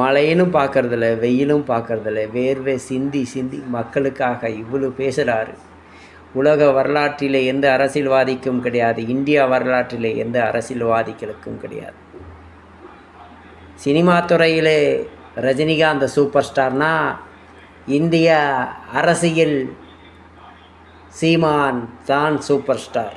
மழையிலும் பார்க்குறதில்ல வெயிலும் பார்க்குறதில்ல. வேர்வை சிந்தி சிந்தி மக்களுக்காக இவ்வளோ பேசுகிறாரு உலக வரலாற்றிலே எந்த அரசியல்வாதிக்கும் கிடையாது. இந்தியா வரலாற்றிலே எந்த அரசியல்வாதிகளுக்கும் கிடையாது. சினிமா துறையிலே ரஜினிகாந்த் சூப்பர் ஸ்டார்னா இந்திய அரசியல் சீமான் தான் சூப்பர் ஸ்டார்.